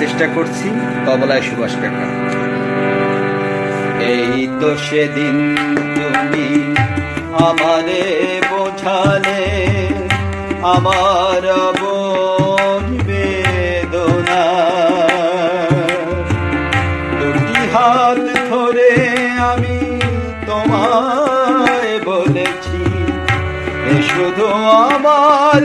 চেষ্টা করছি, তবলায় সুভাষ কাকা। এই তো সেদিন তুমি আমারে বোঝালে, আমার ধরে আমি বলেছি শুধু আমার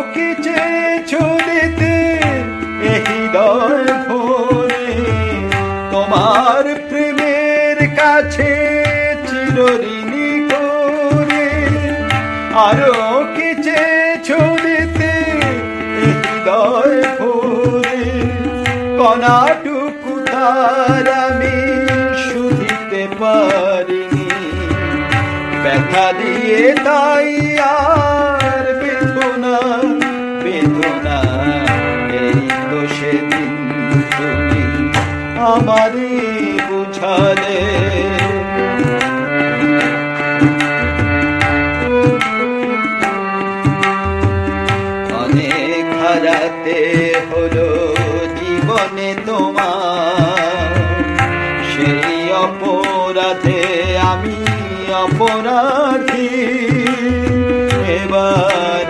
কাছে চিরঋণী করে আরও কি চেয়েছো দিতে এই হৃদয় ভরে। তার আমি শুধিতে পারিনি। ব্যথা দিয়ে তাই আর বেদনা বেদনা এই তো সেদিন তুমি আমারে। বুঝালে অনেক হারাতে হলো জীবনে তোমার। সেই অপরাধে আমি অপরাধী। এবার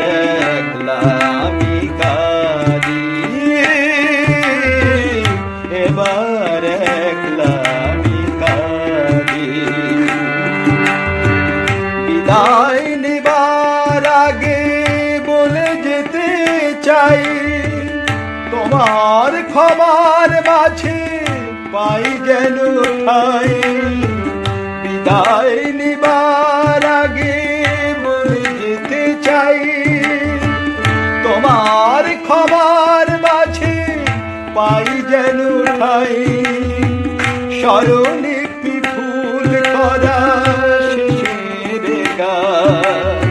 আগে বলে যেতে চাই। তোমার খবর মাঝে পাই যেন ঠাই। বিদায় নিবার আগে বলে যেতে চাই। তোমার খবর মাঝে পাই যেন ঠাই। স্মরণিপি ফুল করা শেষের গান।